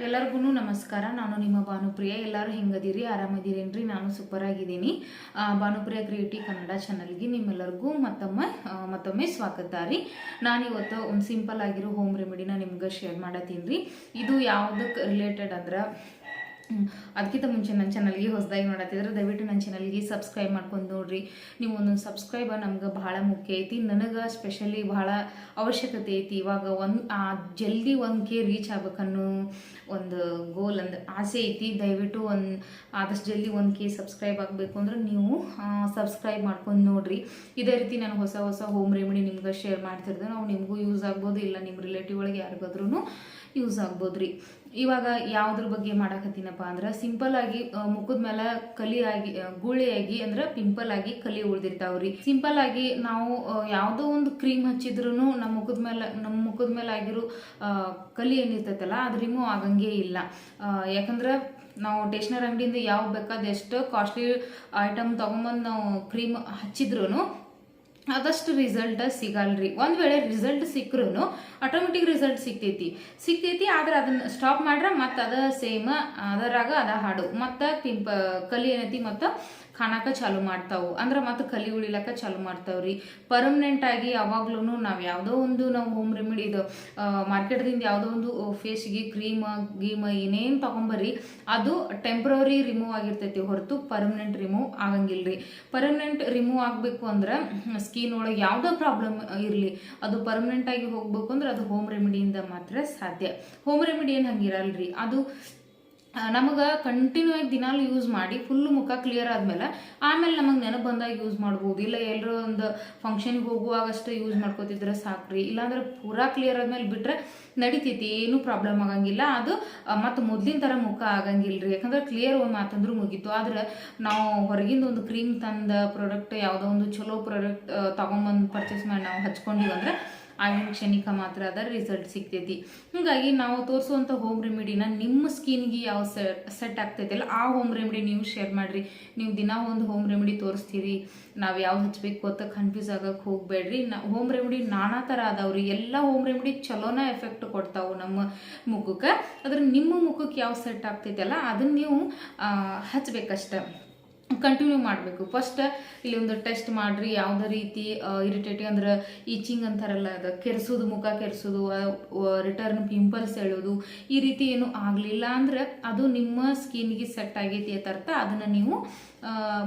ಎಲ್ಲರಿಗೂ ನಮಸ್ಕಾರ. ನಾನು ನಿಮ್ಮ ಭಾನುಪ್ರಿಯ. ಎಲ್ಲರೂ ಹೆಂಗದಿರಿ? ಆರಾಮದಿರೇನ್ರಿ? ನಾನು ಸೂಪರ್ ಆಗಿದ್ದೀನಿ ಭಾನುಪ್ರಿಯ ಕ್ರಿಯೇಟಿವ್ ಕನ್ನಡ ಚಾನಲ್ಗೆ ನಿಮ್ಮೆಲ್ಲರಿಗೂ ಮತ್ತೊಮ್ಮೆ ಮತ್ತೊಮ್ಮೆ ಸ್ವಾಗತ ರೀ. ನಾನು ಇವತ್ತು ಒಂದು ಸಿಂಪಲ್ ಆಗಿರೋ ಹೋಮ್ ರೆಮಿಡಿನ ನಿಮ್ಗೆ ಶೇರ್ ಮಾಡತ್ತೀನಿ ರೀ. ಇದು ಯಾವುದಕ್ಕೆ ರಿಲೇಟೆಡ್ ಅಂದ್ರೆ. ಅದಕ್ಕಿಂತ ಮುಂಚೆ ನನ್ನ ಚಾನಲ್ಗೆ ಹೊಸದಾಗಿ ನೋಡತ್ತಿದ್ರೆ ದಯವಿಟ್ಟು ನನ್ನ ಚಾನಲ್ಗೆ ಸಬ್ಸ್ಕ್ರೈಬ್ ಮಾಡ್ಕೊಂಡು ನೋಡ್ರಿ. ನೀವು ಒಂದೊಂದು ಸಬ್ಸ್ಕ್ರೈಬರ್ ನಮ್ಗೆ ಭಾಳ ಮುಖ್ಯ ಐತಿ. ನನಗೆ ಸ್ಪೆಷಲಿ ಭಾಳ ಅವಶ್ಯಕತೆ ಐತಿ. ಇವಾಗ ಒಂದು ಜಲ್ದಿ ಒಂದು ಕೆ ರೀಚ್ ಆಗ್ಬೇಕನ್ನೋ ಒಂದು ಗೋಲ್ ಅಂದ ಆಸೆ ಐತಿ. ದಯವಿಟ್ಟು ಒಂದು, ಆದಷ್ಟು ಜಲ್ದಿ ಒಂದು ಕೆ ಸಬ್ಸ್ಕ್ರೈಬ್ ಆಗಬೇಕು ಅಂದ್ರೆ ನೀವು ಸಬ್ಸ್ಕ್ರೈಬ್ ಮಾಡ್ಕೊಂಡು ನೋಡ್ರಿ. ಇದೇ ರೀತಿ ನಾನು ಹೊಸ ಹೊಸ ಹೋಮ್ ರೆಮಿಡಿ ನಿಮ್ಗೆ ಶೇರ್ ಮಾಡ್ತಿರ್ದೆ. ನಾವು ನಿಮಗೂ ಯೂಸ್ ಆಗ್ಬೋದು, ಇಲ್ಲ ನಿಮ್ಮ ರಿಲೇಟಿವ್ ಒಳಗೆ ಯಾರಿಗಾದ್ರೂ ಯೂಸ್ ಆಗ್ಬೋದು ರೀ ಇವಾಗ ಯಾವ್ದ್ರ ಬಗ್ಗೆ ಮಾಡಾಕತ್ತೀನಪ್ಪ ಅಂದ್ರೆ ಸಿಂಪಲ್ ಆಗಿ ಮುಖದ ಮೇಲೆ ಕಲಿ ಆಗಿ ಆ, ಗುಳಿಯಾಗಿ ಅಂದ್ರೆ ಪಿಂಪಲ್ ಆಗಿ ಕಲಿ ಉಳ್ದಿರ್ತಾವ್ರಿ. ಸಿಂಪಲ್ ಆಗಿ ನಾವು ಯಾವುದೋ ಒಂದು ಕ್ರೀಮ್ ಹಚ್ಚಿದ್ರು ನಮ್ಮ ಮುಖದ ಮೇಲೆ ನಮ್ಮ ಮುಖದ ಮೇಲೆ ಆಗಿರೋ ಕಲಿ ಏನಿರ್ತೈತಲ್ಲ ಅದು ರಿಮೂವ್ ಆಗಂಗೆ ಇಲ್ಲ. ಯಾಕಂದ್ರೆ ನಾವು ಟೇಷನರಿ ಅಂಗಡಿಯಿಂದ ಯಾವ ಬೇಕಾದ ಎಷ್ಟು ಕಾಸ್ಟ್ಲಿ ಐಟಮ್ ತೊಗೊಂಬಂದು ನಾವು ಕ್ರೀಮ್ ಹಚ್ಚಿದ್ರು ಆದಷ್ಟು ರಿಸಲ್ಟ್ ಸಿಗಲ್ರಿ. ಒಂದು ವೇಳೆ ರಿಸಲ್ಟ್ ಸಿಕ್ಕರೂ ಆಟೋಮೆಟಿಕ್ ರಿಸಲ್ಟ್ ಸಿಗ್ತೈತಿ ಸಿಗ್ತೈತಿ ಆದ್ರೆ ಅದನ್ನ ಸ್ಟಾಪ್ ಮಾಡ್ರೆ ಮತ್ತೆ ಅದ ಸೇಮ್ ಅದರಾಗ ಅದ ಹಾಡು. ಮತ್ತೆ ಪಿಂಪ ಕಲಿ ಏನೈತಿ ಮತ್ತೆ ಕಾಣಾಕ ಚಾಲು ಮಾಡ್ತಾವು. ಅಂದ್ರೆ ಮತ್ತೆ ಕಲಿ ಉಳಿಲಕ್ಕ ಚಾಲು ಮಾಡ್ತಾವ್ರಿ. ಪರ್ಮನೆಂಟ್ ಆಗಿ ಯಾವಾಗ್ಲೂ ನಾವು ಯಾವುದೋ ಒಂದು ನಾವು ಹೋಮ್ ರೆಮಿಡಿ ಇದು ಮಾರ್ಕೆಟ್ದಿಂದ ಯಾವುದೋ ಒಂದು ಫೇಸ್ಗೆ ಕ್ರೀಮ್ ಗೀಮ್ ಏನೇನು ತೊಗೊಂಬರ್ರಿ, ಅದು ಟೆಂಪ್ರವರಿ ರಿಮೂವ್ ಆಗಿರ್ತೈತಿ. ಹೊರತು ಪರ್ಮನೆಂಟ್ ರಿಮೂವ್ ಆಗಂಗಿಲ್ರಿ. ಪರ್ಮನೆಂಟ್ ರಿಮೂವ್ ಆಗಬೇಕು ಅಂದ್ರೆ ಸ್ಕಿನ್ ಒಳಗೆ ಯಾವುದೋ ಪ್ರಾಬ್ಲಮ್ ಇರಲಿ, ಅದು ಪರ್ಮನೆಂಟ್ ಆಗಿ ಹೋಗ್ಬೇಕು ಅಂದ್ರೆ ಅದು ಹೋಮ್ ರೆಮಿಡಿಯಿಂದ ಮಾತ್ರ ಸಾಧ್ಯ. ಹೋಮ್ ರೆಮಿಡಿ ಏನು ಹಂಗಿರಲ್ರಿ? ಅದು ನಮಗೆ ಕಂಟಿನ್ಯೂ ಆಗಿ ದಿನಾಲು ಯೂಸ್ ಮಾಡಿ ಫುಲ್ ಮುಖ ಕ್ಲಿಯರ್ ಆದ್ಮೇಲೆ, ಆಮೇಲೆ ನಮಗೆ ನೆನಪು ಬಂದಾಗ ಯೂಸ್ ಮಾಡ್ಬೋದು. ಇಲ್ಲ ಎಲ್ಲರೂ ಒಂದು ಫಂಕ್ಷನ್ಗೆ ಹೋಗುವಾಗಷ್ಟೇ ಯೂಸ್ ಮಾಡ್ಕೋತಿದ್ರೆ ಸಾಕ್ರಿ. ಇಲ್ಲಾಂದ್ರೆ ಪೂರಾ ಕ್ಲಿಯರ್ ಆದ್ಮೇಲೆ ಬಿಟ್ರೆ ನಡಿತೈತಿ, ಏನೂ ಪ್ರಾಬ್ಲಮ್ ಆಗಂಗಿಲ್ಲ. ಅದು ಮತ್ತು ಮೊದ್ಲಿನ ಥರ ಮುಖ ಆಗಂಗಿಲ್ರಿ. ಯಾಕಂದ್ರೆ ಕ್ಲಿಯರ್ ಒಂದು ಮಾತಂದ್ರೂ ಮುಗೀತು. ಆದ್ರೆ ನಾವು ಹೊರಗಿಂದ ಒಂದು ಕ್ರೀಮ್ ತಂದ ಪ್ರಾಡಕ್ಟ್ ಯಾವುದೋ ಒಂದು ಚಲೋ ಪ್ರಾಡಕ್ಟ್ ತಗೊಂಬಂದು ಪರ್ಚೇಸ್ ಮಾಡಿ ನಾವು ಹಚ್ಕೊಂಡಿವಿ ಆಗಿನ ಕ್ಷಣಿಕ ಮಾತ್ರ ಅದರ ರಿಸಲ್ಟ್ ಸಿಗ್ತೈತಿ. ಹಾಗಾಗಿ ನಾವು ತೋರಿಸುವಂಥ ಹೋಮ್ ರೆಮಿಡಿನ ನಿಮ್ಮ ಸ್ಕಿನ್ಗೆ ಯಾವ ಸೆಟ್ ಆಗ್ತೈತಲ್ಲ ಆ ಹೋಮ್ ರೆಮಿಡಿ ನೀವು ಶೇರ್ ಮಾಡ್ರಿ. ನೀವು ದಿನ ಒಂದು ಹೋಮ್ ರೆಮಿಡಿ ತೋರಿಸ್ತೀರಿ. ನಾವು ಯಾವ್ದು ಹಚ್ಬೇಕು ಅಂತ ಕನ್ಫ್ಯೂಸ್ ಆಗಕ್ಕೆ ಹೋಗಬೇಡ್ರಿ. ನಾ ಹೋಮ್ ರೆಮಿಡಿ ನಾನಾ ಥರ ಅದಾವ್ರಿ. ಎಲ್ಲ ಹೋಮ್ ರೆಮಿಡಿ ಚಲೋನ ಎಫೆಕ್ಟ್ ಕೊಡ್ತಾವೆ ನಮ್ಮ ಮುಖಕ್ಕೆ. ಅದ್ರ ನಿಮ್ಮ ಮುಖಕ್ಕೆ ಯಾವ ಸೆಟ್ ಆಗ್ತೈತಲ್ಲ ಅದನ್ನ ನೀವು ಹಚ್ಬೇಕಷ್ಟೆ. ಕಂಟಿನ್ಯೂ ಮಾಡಬೇಕು. ಫಸ್ಟ್ ಇಲ್ಲಿ ಒಂದು ಟೆಸ್ಟ್ ಮಾಡಿರಿ, ಯಾವುದೇ ರೀತಿ ಇರಿಟೇಟಿಂಗ್ ಅಂದ್ರೆ ಈಚಿಂಗ್ ಅಂತಾರಲ್ಲ, ಅದು ಕೆರೆಸೋದು, ಮುಖ ಕೆರೆಸೋದು ರಿಟರ್ನ್ ಪಿಂಪಲ್ಸ್ ಹೇಳೋದು ಈ ರೀತಿ ಏನು ಆಗಲಿಲ್ಲ ಅಂದ್ರೆ ಅದು ನಿಮ್ಮ ಸ್ಕಿನ್ಗೆ ಸೆಟ್ ಆಗೈತಿ ಅಂತ ಅರ್ಥ. ಅದನ್ನು ನೀವು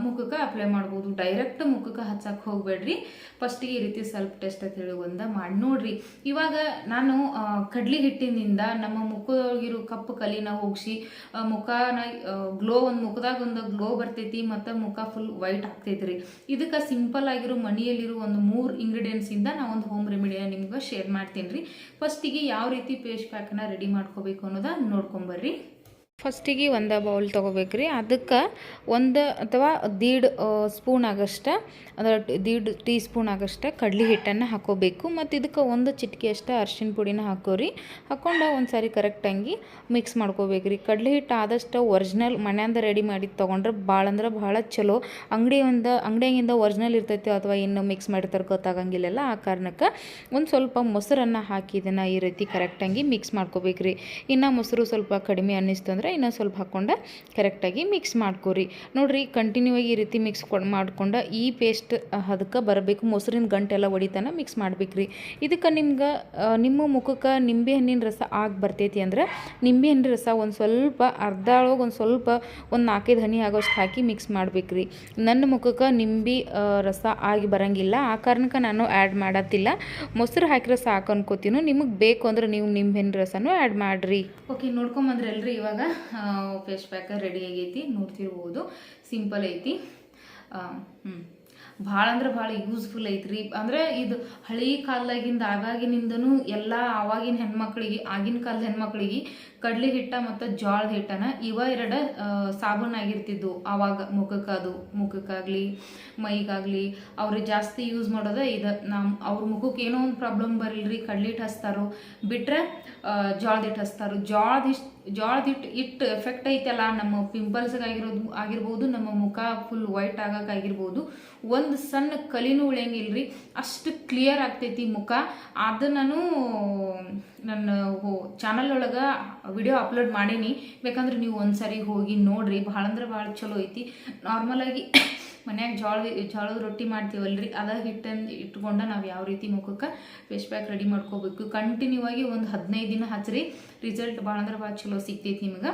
ಮುಖಕ್ಕೆ ಅಪ್ಲೈ ಮಾಡ್ಬೋದು. ಡೈರೆಕ್ಟ್ ಮುಖಕ್ಕೆ ಹಚ್ಚಕ್ಕೆ ಹೋಗಬೇಡ್ರಿ. ಫಸ್ಟಿಗೆ ಈ ರೀತಿ ಸೆಲ್ಫ್ ಟೆಸ್ಟ್ ಅಂತ ಹೇಳಿ ಒಂದು ಮಾಡಿ ನೋಡ್ರಿ. ಇವಾಗ ನಾನು ಕಡ್ಲಿ ಹಿಟ್ಟಿನಿಂದ ನಮ್ಮ ಮುಖದೊಳಗಿರೋ ಕಪ್ಪು ಕಲಿನ ಹೋಗಿಸಿ ಮುಖನ ಗ್ಲೋ ಒಂದು ಮುಖದಾಗ ಒಂದು ಗ್ಲೋ ಬರ್ತೈತಿ ಮತ್ತು ಮುಖ ಫುಲ್ ವೈಟ್ ಆಗ್ತೈತ್ರಿ ಇದಕ್ಕೆ ಸಿಂಪಲ್ ಆಗಿರೋ ಮನೆಯಲ್ಲಿರೋ ಒಂದು ಮೂರು ಇಂಗ್ರೀಡಿಯೆಂಟ್ಸ್ ಇಂದ ನಾ ಒಂದು ಹೋಮ್ ರೆಮಿಡಿಯ ನಿಮ್ಗೆ ಶೇರ್ ಮಾಡ್ತೀನಿ ರೀ ಫಸ್ಟಿಗೆ ಯಾವ ರೀತಿ ಪೇಸ್ಟ್ ಪ್ಯಾಕ್ನ ರೆಡಿ ಮಾಡ್ಕೋಬೇಕು ಅನ್ನೋದ ನೋಡ್ಕೊಂಬರ್ರಿ ಫಸ್ಟಿಗೆ ಒಂದು ಬೌಲ್ ತೊಗೋಬೇಕ್ರಿ. ಅದಕ್ಕೆ ಒಂದು ಅಥವಾ ದೀಡ್ ಸ್ಪೂನ್ ಆಗಷ್ಟ, ಅಂದ್ರೆ ದೀಡ್ ಟೀ ಸ್ಪೂನ್ ಆಗಷ್ಟ ಕಡ್ಲಿ ಹಿಟ್ಟನ್ನು ಹಾಕೋಬೇಕು. ಮತ್ತು ಇದಕ್ಕೆ ಒಂದು ಚಿಟಿಕೆಯಷ್ಟು ಅರ್ಶಿನ ಪುಡಿನ ಹಾಕೋರಿ. ಹಾಕೊಂಡು ಒಂದು ಸಾರಿ ಕರೆಕ್ಟಾಗಿ ಮಿಕ್ಸ್ ಮಾಡ್ಕೋಬೇಕ್ರಿ. ಕಡ್ಲಿ ಹಿಟ್ಟು ಆದಷ್ಟು ಒರಿಜಿನಲ್ ಮನೆಯಿಂದ ರೆಡಿ ಮಾಡಿ ತೊಗೊಂಡ್ರೆ ಭಾಳ ಅಂದ್ರೆ ಭಾಳ ಚಲೋ. ಅಂಗಡಿ ಒಂದು ಅಂಗಡಿಯಿಂದ ಒರಿಜಿನಲ್ ಇರ್ತೈತಿ ಅಥವಾ ಇನ್ನು ಮಿಕ್ಸ್ ಮಾಡಿರ್ತಾರೆ ಗೊತ್ತಾಗಂಗಿಲ್ಲಲ್ಲ. ಆ ಕಾರಣಕ್ಕೆ ಒಂದು ಸ್ವಲ್ಪ ಮೊಸರನ್ನು ಹಾಕಿ ಇದನ್ನು ಈ ರೀತಿ ಕರೆಕ್ಟಾಗಿ ಮಿಕ್ಸ್ ಮಾಡ್ಕೋಬೇಕ್ರಿ. ಇನ್ನು ಮೊಸರು ಸ್ವಲ್ಪ ಕಡಿಮೆ ಅನ್ನಿಸ್ತು ಇನ್ನೂ ಸ್ವಲ್ಪ ಹಾಕ್ಕೊಂಡು ಕರೆಕ್ಟಾಗಿ ಮಿಕ್ಸ್ ಮಾಡ್ಕೊರಿ. ನೋಡ್ರಿ ಕಂಟಿನ್ಯೂ ಆಗಿ ಈ ರೀತಿ ಮಿಕ್ಸ್ ಕೊಡ್ ಮಾಡ್ಕೊಂಡು ಈ ಪೇಸ್ಟ್ ಅದಕ್ಕೆ ಬರಬೇಕು. ಮೊಸರಿನ ಗಂಟೆಲ್ಲ ಒಡಿತಾನ ಮಿಕ್ಸ್ ಮಾಡ್ಬೇಕ್ರಿ. ಇದಕ್ಕೆ ನಿಮ್ಗೆ ನಿಮ್ಮ ಮುಖಕ್ಕೆ ನಿಂಬೆ ಹಣ್ಣಿನ ರಸ ಆಗಿ ಬರ್ತೈತಿ ಅಂದ್ರೆ ನಿಂಬೆ ಹಣ್ಣಿನ ರಸ ಒಂದು ಸ್ವಲ್ಪ ಅರ್ಧ ಒಳಗೆ ಒಂದು ಸ್ವಲ್ಪ ಒಂದು ನಾಲ್ಕೈದು ಹನಿ ಆಗೋಷ್ಟು ಹಾಕಿ ಮಿಕ್ಸ್ ಮಾಡ್ಬೇಕ್ರಿ. ನನ್ನ ಮುಖಕ್ಕೆ ನಿಂಬೆ ರಸ ಆಗಿ ಬರಂಗಿಲ್ಲ. ಆ ಕಾರಣಕ್ಕೆ ನಾನು ಆ್ಯಡ್ ಮಾಡತ್ತಿಲ್ಲ. ಮೊಸರು ಹಾಕಿರೋ ಸಾಕು ಅನ್ಕೋತೀನು. ನಿಮಗೆ ಬೇಕು ಅಂದ್ರೆ ನೀವು ನಿಂಬೆಹಣ್ಣಿನ ರಸನೂ ಆ್ಯಡ್ ಮಾಡಿರಿ. ಓಕೆ ನೋಡ್ಕೊಂಬಂದ್ರಲ್ರಿ ಇವಾಗ. ಫೇಸ್ ಪ್ಯಾಕ ರೆಡಿ ಆಗೈತಿ, ನೋಡ್ತಿರ್ಬೋದು. ಸಿಂಪಲ್ ಐತಿ. ಹ್ಞೂ ಭಾಳ ಅಂದ್ರೆ ಭಾಳ ಯೂಸ್ಫುಲ್ ಐತ್ರಿ. ಅಂದ್ರೆ ಇದು ಹಳಿ ಕಾಲದಾಗಿಂದ ಆವಾಗಿನಿಂದನೂ ಎಲ್ಲ ಆವಾಗಿನ ಹೆಣ್ಮಕ್ಳಿಗೆ, ಆಗಿನ ಕಾಲದ ಹೆಣ್ಮಕ್ಳಿಗೆ ಕಡ್ಲಿ ಹಿಟ್ಟ ಮತ್ತು ಜೋಳದ ಹಿಟ್ಟನ ಇವ ಎರಡು ಸಾಬೂನ್ ಆಗಿರ್ತಿದ್ವು. ಆವಾಗ ಮುಖಕ್ಕೆ ಅದು ಮುಖಕ್ಕಾಗಲಿ, ಮೈಗಾಗಲಿ ಅವ್ರಿಗೆ ಜಾಸ್ತಿ ಯೂಸ್ ಮಾಡೋದ ಇದು. ನಮ್ಮ ಅವ್ರ ಮುಖಕ್ಕೆ ಏನೋ ಒಂದು ಪ್ರಾಬ್ಲಮ್ ಬರಲ್ರಿ. ಕಡ್ಲಿ ಹಿಟ್ಟು ಹಚ್ತಾರೋ, ಬಿಟ್ರೆ ಜೋಳದ ಹಿಟ್ಟು ಹಚ್ತಾರೋ. ಜೋಳದ ಇಷ್ಟು ಜೋಳದ ಹಿಟ್ಟು ಇಟ್ಟು ಎಫೆಕ್ಟ್ ಐತಲ್ಲ, ನಮ್ಮ ಪಿಂಪಲ್ಸ್ಗಾಗಿರೋದು ಆಗಿರ್ಬೋದು, ನಮ್ಮ ಮುಖ ಫುಲ್ ವೈಟ್ ಆಗೋಕ್ಕಾಗಿರ್ಬೋದು ಒಂದು ಸಣ್ಣ ಕಲಿನೂ ಉಳಿಯಂಗಿಲ್ಲ ರೀ ಅಷ್ಟು ಕ್ಲಿಯರ್ ಆಗ್ತೈತಿ ಮುಖ. ಅದು ನಾನು ನನ್ನ ಚಾನಲ್ ಒಳಗೆ ವಿಡಿಯೋ ಅಪ್ಲೋಡ್ ಮಾಡೀನಿ. ಬೇಕಂದ್ರೆ ನೀವು ಒಂದ್ಸರಿ ಹೋಗಿ ನೋಡಿರಿ. ಭಾಳ ಅಂದ್ರೆ ಭಾಳ ಚಲೋ ಐತಿ. ನಾರ್ಮಲಾಗಿ ಮನ್ಯಾಗ ಜೋಳ ಜೋಳದ ರೊಟ್ಟಿ ಮಾಡ್ತೀವಲ್ರಿ. ಅದ ಹಿಟ್ಟನ್ನು ಇಟ್ಕೊಂಡ ನಾವು ಯಾವ ರೀತಿ ಮುಖಕ್ಕೆ ಫೇಸ್ ಪ್ಯಾಕ್ ರೆಡಿ ಮಾಡ್ಕೋಬೇಕು. ಕಂಟಿನ್ಯೂ ಆಗಿ ಒಂದು ಹದಿನೈದು ದಿನ ಹಚ್ಚಿರಿ ರಿಸಲ್ಟ್ ಭಾಳ ಅಂದ್ರೆ ಭಾಳ ಚಲೋ ಸಿಗ್ತೈತಿ ನಿಮ್ಗೆ.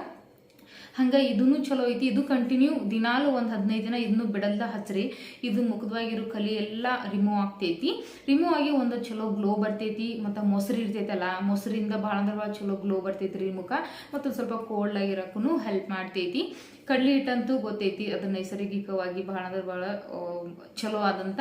ಹಂಗೆ ಇದೂ ಚಲೋ ಐತಿ, ಇದು ಕಂಟಿನ್ಯೂ ದಿನಾಲು ಒಂದು ಹದಿನೈದು ದಿನ ಇದನ್ನು ಬಿಡಲ್ದ ಹಚ್ಚ್ರಿ ಇದು ಮುಖದವಾಗಿರೋ ಕಲಿ ಎಲ್ಲ ರಿಮೂವ್ ಆಗ್ತೈತಿ. ರಿಮೂವ್ ಆಗಿ ಒಂದು ಚಲೋ ಗ್ಲೋ ಬರ್ತೈತಿ, ಮತ್ತು ಮೊಸರು ಇರ್ತೈತಲ್ಲ, ಮೊಸರಿಂದ ಭಾಳ ಅಂದ್ರೆ ಭಾಳ ಚಲೋ ಗ್ಲೋ ಬರ್ತೈತಿ ರೀ ಮುಖ. ಮತ್ತು ಸ್ವಲ್ಪ ಕೋಲ್ಡ್ ಆಗಿರೋಕ್ಕೂ ಹೆಲ್ಪ್ ಮಾಡ್ತೈತಿ. ಕಡ್ಲಿ ಹಿಟ್ಟಂತೂ ಗೊತ್ತೈತಿ, ಅದು ನೈಸರ್ಗಿಕವಾಗಿ ಭಾಳ ಅಂದ್ರೆ ಭಾಳ ಚಲೋ ಆದಂಥ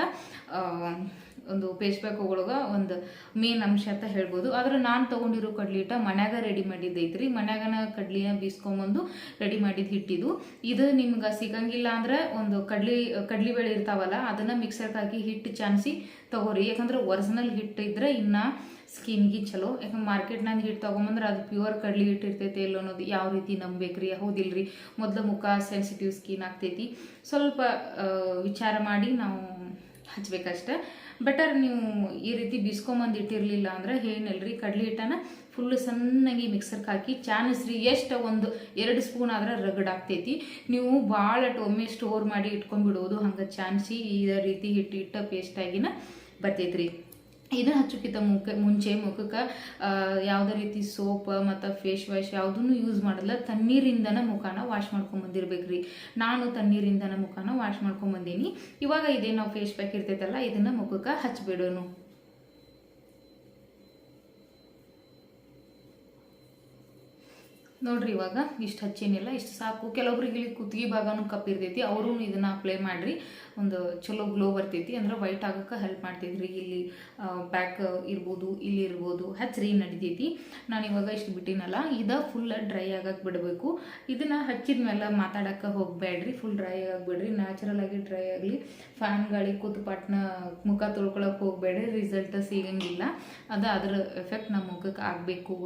ಒಂದು ಪೇಜ್ ಬ್ಯಾಕ್ ಒಳಗೆ ಒಂದು ಮೇನ್ ಅಂಶ ಅಂತ ಹೇಳ್ಬೋದು. ಆದ್ರೆ ನಾನು ತೊಗೊಂಡಿರೋ ಕಡ್ಲಿ ಹಿಟ್ಟ ಮನ್ಯಾಗ ರೆಡಿ ಮಾಡಿದ್ದೈತ್ರಿ ಮನ್ಯಾಗನ ಕಡ್ಲಿಯ ಬೀಸ್ಕೊಂಬಂದು ರೆಡಿ ಮಾಡಿದ ಹಿಟ್ಟಿದು ಇದು. ನಿಮ್ಗೆ ಸಿಗಂಗಿಲ್ಲ ಅಂದ್ರೆ ಒಂದು ಕಡ್ಲಿ ಕಡ್ಲಿ ಬೇಳೆ ಇರ್ತಾವಲ್ಲ, ಅದನ್ನ ಮಿಕ್ಸರ್ಗೆ ಹಾಕಿ ಹಿಟ್ಟು ಚಾನ್ಸಿ ತಗೋರಿ. ಯಾಕಂದ್ರೆ ಒರಿಜಿನಲ್ ಹಿಟ್ಟು ಇದ್ರೆ ಇನ್ನ ಸ್ಕಿನ್ಗೆ ಚಲೋ. ಯಾಕಂದ್ರೆ ಮಾರ್ಕೆಟ್ನಾಗ ಹಿಟ್ಟು ತೊಗೊಂಬಂದ್ರೆ ಅದು ಪ್ಯೂರ್ ಕಡ್ಲಿ ಹಿಟ್ಟು ಇರ್ತೈತೆ ಇಲ್ಲ ಅನ್ನೋದು ಯಾವ ರೀತಿ ನಂಬೇಕ್ರಿ ಹೌದಿಲ್ರಿ? ಮೊದಲು ಮುಖ ಸೆನ್ಸಿಟಿವ್ ಸ್ಕಿನ್ ಆಗ್ತೈತಿ. ಸ್ವಲ್ಪ ವಿಚಾರ ಮಾಡಿ ನಾವು ಹಚ್ಬೇಕಷ್ಟೆ. ಬೆಟರ್ ನೀವು ಈ ರೀತಿ ಬಿಸ್ಕೊಂಬಂದು ಇಟ್ಟಿರಲಿಲ್ಲ ಅಂದ್ರೆ ಏನಲ್ರಿ ಕಡಲೆ ಹಿಟ್ಟನ ಫುಲ್ ಸಣ್ಣಗೆ ಮಿಕ್ಸರ್ಗೆ ಹಾಕಿ ಚಾನಿಸ್ರಿ. ಎಷ್ಟು ಒಂದು ಎರಡು ಸ್ಪೂನ್ ಆದ್ರೆ ರಗಡಾಗ್ತೈತಿ ನೀವು ಭಾಳ ಒಮ್ಮೆ ಸ್ಟೋರ್ ಮಾಡಿ ಇಟ್ಕೊಂಡ್ಬಿಡೋದು ಹಂಗೆ ಚಾನ್ಸಿ ಈ ರೀತಿ ಹಿಟ್ಟು ಇಟ್ಟ ಪೇಸ್ಟಾಗಿನ ಬರ್ತೈತ್ರಿ. ಇದನ್ನ ಹಚ್ಚೋಕ್ಕಿಂತ ಮುಖ ಮುಂಚೆ ಮುಖಕ್ಕೆ ಯಾವುದೇ ರೀತಿ ಸೋಪ್ ಮತ್ತು ಫೇಸ್ ವಾಶ್ ಯಾವುದನ್ನು ಯೂಸ್ ಮಾಡಲ್ಲ. ತಣ್ಣೀರಿಂದನ ಮುಖನ ವಾಶ್ ಮಾಡ್ಕೊಂಬಂದಿರ್ಬೇಕ್ರಿ ನಾನು ತಣ್ಣೀರಿಂದನ ಮುಖನ ವಾಶ್ ಮಾಡ್ಕೊಂಬಂದೀನಿ ಇವಾಗ ಇದೇ ನಾವು ಫೇಸ್ ಪ್ಯಾಕ್ ಇರ್ತೈತಲ್ಲ, ಇದನ್ನು ಮುಖಕ್ಕೆ ಹಚ್ಬಿಡೋನು. ನೋಡ್ರಿ ಇವಾಗ ಇಷ್ಟು ಹಚ್ಚೇನಿಲ್ಲ, ಇಷ್ಟು ಸಾಕು. ಕೆಲವೊಬ್ರಿಗೆ ಇಲ್ಲಿ ಕುತ್ತಿಗೆ ಭಾಗನೂ ಕಪ್ಪಿರ್ತೈತಿ ಅವರು ಇದನ್ನು ಅಪ್ಲೈ ಮಾಡಿರಿ. ಒಂದು ಚಲೋ ಗ್ಲೋ ಬರ್ತೈತಿ, ಅಂದ್ರೆ ವೈಟ್ ಆಗೋಕೆ ಹೆಲ್ಪ್ ಮಾಡ್ತೈತ್ರಿ. ಇಲ್ಲಿ ಬ್ಯಾಕ್ ಇರ್ಬೋದು, ಇಲ್ಲಿ ಇರ್ಬೋದು ಹಚ್ಚಿರಿ ನಡಿತೈತಿ. ನಾನು ಇವಾಗ ಇಷ್ಟು ಬಿಟ್ಟಿನಲ್ಲ, ಇದು ಫುಲ್ ಡ್ರೈ ಆಗಕ್ಕೆ ಬಿಡಬೇಕು. ಇದನ್ನು ಹಚ್ಚಿದ ಮೇಲೆ ಮಾತಾಡೋಕ್ಕೆ ಹೋಗಬೇಡ್ರಿ ಫುಲ್ ಡ್ರೈ ಆಗಿಬಿಡ್ರಿ ನ್ಯಾಚುರಲ್ ಆಗಿ ಡ್ರೈ ಆಗಲಿ ಫ್ಯಾನ್ ಗಾಳಿ ಕೂತು ಪಟ್ನ ಮುಖ ತೊಳ್ಕೊಳಕ್ಕೆ ಹೋಗಬೇಡ್ರಿ ರಿಸಲ್ಟ್ ಸಿಗಂಗಿಲ್ಲ. ಅದು ಅದರ ಎಫೆಕ್ಟ್ ನಮ್ಮ ಮುಖಕ್ಕೆ ಆಗಬೇಕು.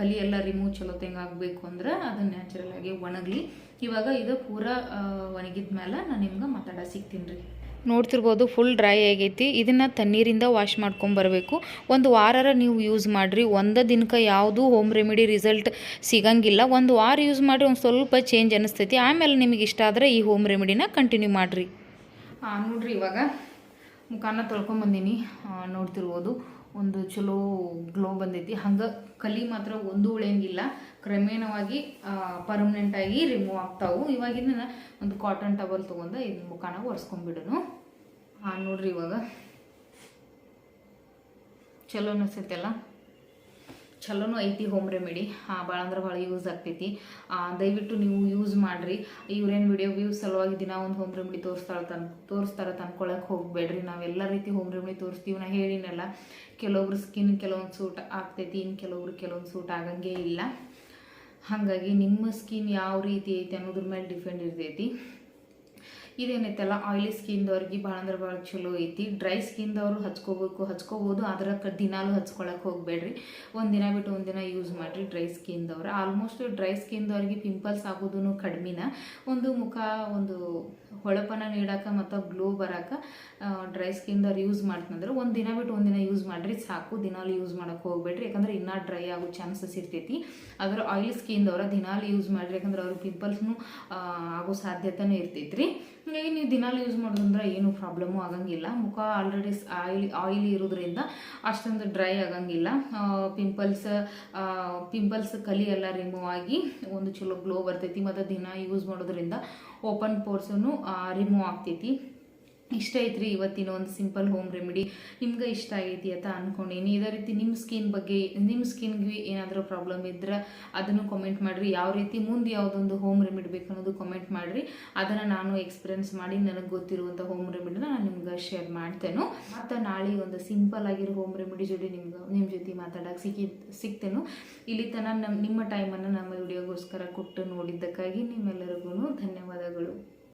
ಕಲಿ ಎಲ್ಲ ರಿಮೂವ್ ಚಲೋ ತೆಂಗ್ ಆಗಬೇಕು ಅಂದ್ರೆ ಅದು ನ್ಯಾಚುರಲ್ ಆಗಿ ಒಣಗಲಿ. ಇವಾಗ ಇದು ಪೂರ ಒಣಗಿದ ಮೇಲೆ ನಾನು ನಿಮ್ಗೆ ಮಾತಾಡ ಸಿಗ್ತೀನಿ ರೀ. ನೋಡ್ತಿರ್ಬೋದು ಫುಲ್ ಡ್ರೈ ಆಗೈತಿ. ಇದನ್ನು ತಣ್ಣೀರಿಂದ ವಾಶ್ ಮಾಡ್ಕೊಂಬರ್ಬೇಕು ಒಂದು ವಾರರ ನೀವು ಯೂಸ್ ಮಾಡಿರಿ. ಒಂದು ದಿನಕ್ಕೆ ಯಾವುದು ಹೋಮ್ ರೆಮಿಡಿ ರಿಸಲ್ಟ್ ಸಿಗಂಗಿಲ್ಲ. ಒಂದು ವಾರ ಯೂಸ್ ಮಾಡಿರಿ ಒಂದು ಸ್ವಲ್ಪ ಚೇಂಜ್ ಅನಿಸ್ತೈತಿ. ಆಮೇಲೆ ನಿಮಗೆ ಇಷ್ಟ ಆದರೆ ಈ ಹೋಮ್ ರೆಮಿಡಿನ ಕಂಟಿನ್ಯೂ ಮಾಡಿರಿ. ನೋಡ್ರಿ ಇವಾಗ ಮುಖಾನ ತೊಳ್ಕೊಂಬಂದೀನಿ ನೋಡ್ತಿರ್ಬೋದು. ಒಂದು ಚಲೋ ಗ್ಲೋ ಬಂದೈತಿ. ಹಂಗೆ ಕಲಿ ಮಾತ್ರ ಒಂದು ಉಳಿಯಂಗಿಲ್ಲ. ಕ್ರಮೇಣವಾಗಿ ಪರ್ಮನೆಂಟಾಗಿ ರಿಮೂವ್ ಆಗ್ತಾವು. ಇವಾಗಿನ ಒಂದು ಕಾಟನ್ ಟವಲ್ ತೊಗೊಂಡು ಇದ್ ಮುಖಾನ ಒರೆಸ್ಕೊಂಡ್ಬಿಡೋನು. ಹಾಂ ನೋಡ್ರಿ ಇವಾಗ. ಚಲೋ ಅನಿಸ್ತೈತಲ್ಲ ಚಲೋನು ಐತಿ ಹೋಮ್ ರೆಮಿಡಿ ಭಾಳ ಅಂದ್ರೆ ಭಾಳ ಯೂಸ್ ಆಗ್ತೈತಿ. ದಯವಿಟ್ಟು ನೀವು ಯೂಸ್ ಮಾಡಿರಿ. ಇವ್ರೇನು ವಿಡಿಯೋ ವ್ಯೂಸ್ ಸಲುವಾಗಿ ದಿನ ಒಂದು ಹೋಮ್ ರೆಮಿಡಿ ತೋರಿಸ್ತಾಳೆ ತನ್, ತೋರಿಸ್ತಾರೆ ತಂದ್ಕೊಳಕ್ಕೆ ಹೋಗಬೇಡ್ರಿ. ನಾವೆಲ್ಲ ರೀತಿ ಹೋಮ್ ರೆಮಿಡಿ ತೋರಿಸ್ತೀವಿ. ನಾ ಹೇಳಿನಲ್ಲ, ಕೆಲವೊಬ್ರು ಸ್ಕಿನ್ ಕೆಲವೊಂದು ಸೂಟ್ ಆಗ್ತೈತಿ ಇನ್ನು ಕೆಲವೊಬ್ರು ಕೆಲವೊಂದು ಸೂಟ್ ಆಗಂಗೇ ಇಲ್ಲ. ಹಾಗಾಗಿ ನಿಮ್ಮ ಸ್ಕಿನ್ ಯಾವ ರೀತಿ ಐತಿ ಅನ್ನೋದ್ರ ಮೇಲೆ ಡಿಪೆಂಡ್ ಇರ್ತೈತಿ. ಇದೇನೈತಲ್ಲ ಆಯಿಲಿ ಸ್ಕಿನ್ದವ್ರಿಗೆ ಭಾಳ ಅಂದ್ರೆ ಭಾಳ ಚಲೋ ಐತಿ. ಡ್ರೈ ಸ್ಕಿನ್ದವರು ಹಚ್ಕೋಬೇಕು, ಹಚ್ಕೋಬೋದು. ಅದರ ದಿನಾಲು ಹಚ್ಕೊಳಕ್ಕೆ ಹೋಗಬೇಡ್ರಿ. ಒಂದು ದಿನ ಬಿಟ್ಟು ಒಂದಿನ ದಿನ ಯೂಸ್ ಮಾಡಿರಿ ಡ್ರೈ ಸ್ಕಿನ್ದವ್ರು ಆಲ್ಮೋಸ್ಟ್ ಡ್ರೈ ಸ್ಕಿನ್ದವ್ರಿಗೆ ಪಿಂಪಲ್ಸ್ ಆಗೋದು ಕಡಿಮೆನ. ಒಂದು ಮುಖ, ಒಂದು ಹೊಳಪನ ನೀಡಕ್ಕೆ ಮತ್ತು ಗ್ಲೋ ಬರಕ್ಕೆ ಡ್ರೈ ಸ್ಕಿನ್ದವ್ರು ಯೂಸ್ ಮಾಡ್ತಂದ್ರೆ ಒಂದು ದಿನ ಬಿಟ್ಟು ಒಂದು ದಿನ ಯೂಸ್ ಮಾಡಿರಿ, ಸಾಕು ದಿನಾಲು ಯೂಸ್ ಮಾಡೋಕ್ಕೆ ಹೋಗ್ಬೇಡ್ರಿ. ಯಾಕಂದ್ರೆ ಇನ್ನೂ ಡ್ರೈ ಆಗೋ ಚಾನ್ಸಸ್ ಇರ್ತೈತಿ. ಅದರ ಆಯಿಲ್ ಸ್ಕಿನ್ದವ್ರ ದಿನಾಲು ಯೂಸ್ ಮಾಡಿರಿ, ಯಾಕಂದ್ರೆ ಅವ್ರ ಪಿಂಪಲ್ಸ್ನು ಆಗೋ ಸಾಧ್ಯತೆನೂ ಇರ್ತೈತ್ರಿ. ಹಾಗಾಗಿ ನೀವು ದಿನಾಲು ಯೂಸ್ ಮಾಡೋದಂದ್ರೆ ಏನು ಪ್ರಾಬ್ಲಮ್ಮು ಆಗಂಗಿಲ್ಲ. ಮುಖ ಆಲ್ರೆಡಿ ಆಯಿಲ್ ಆಯಿಲ್ ಇರೋದ್ರಿಂದ ಅಷ್ಟೊಂದು ಡ್ರೈ ಆಗಂಗಿಲ್ಲ. ಪಿಂಪಲ್ಸ್ ಪಿಂಪಲ್ಸ್ ಕಲಿ ಎಲ್ಲ ರಿಮೂವ್ ಆಗಿ ಒಂದು ಚಲೋ ಗ್ಲೋ ಬರ್ತೈತಿ. ಮತ್ತು ದಿನ ಯೂಸ್ ಮಾಡೋದ್ರಿಂದ ಓಪನ್ ಪೋರ್ಸನ್ನು ರಿಮೂವ್ ಆಗ್ತೈತಿ. ಇಷ್ಟ ಐತ್ರಿ ಇವತ್ತಿನ ಒಂದು ಸಿಂಪಲ್ ಹೋಮ್ ರೆಮಿಡಿ ನಿಮ್ಗೆ ಇಷ್ಟ ಆಗೈತಿ ಅಂತ ಅನ್ಕೊಂಡೀನಿ. ಇದೇ ರೀತಿ ನಿಮ್ಮ ಸ್ಕಿನ್ ಬಗ್ಗೆ ನಿಮ್ಮ ಸ್ಕಿನ್ಗೆ ಏನಾದರೂ ಪ್ರಾಬ್ಲಮ್ ಇದ್ರೆ ಅದನ್ನು ಕಮೆಂಟ್ ಮಾಡಿರಿ. ಯಾವ ರೀತಿ ಮುಂದೆ ಯಾವುದೊಂದು ಹೋಮ್ ರೆಮಿಡಿ ಬೇಕನ್ನೋದು ಕಮೆಂಟ್ ಮಾಡಿರಿ. ಅದನ್ನು ನಾನು ಎಕ್ಸ್ಪೀರಿಯನ್ಸ್ ಮಾಡಿ ನನಗೆ ಗೊತ್ತಿರುವಂಥ ಹೋಮ್ ರೆಮಿಡಿನ ನಾನು ನಿಮ್ಗೆ ಶೇರ್ ಮಾಡ್ತೇನೆ. ಮತ್ತು ನಾಳೆ ಒಂದು ಸಿಂಪಲ್ ಆಗಿರೋ ಹೋಮ್ ರೆಮಿಡಿ ಜೊತೆ ನಿಮ್ಗೆ ನಿಮ್ಮ ಜೊತೆ ಮಾತಾಡೋಕೆ ಸಿಕ್ಕಿ ಸಿಗ್ತೇನೆ ಇಲ್ಲಿ ತನಕ ನಮ್ಮ ನಿಮ್ಮ ಟೈಮನ್ನು ನಮ್ಮ ವಿಡಿಯೋಗೋಸ್ಕರ ಕೊಟ್ಟು ನೋಡಿದ್ದಕ್ಕಾಗಿ ನಿಮ್ಮೆಲ್ಲರಿಗೂ ಧನ್ಯವಾದಗಳು.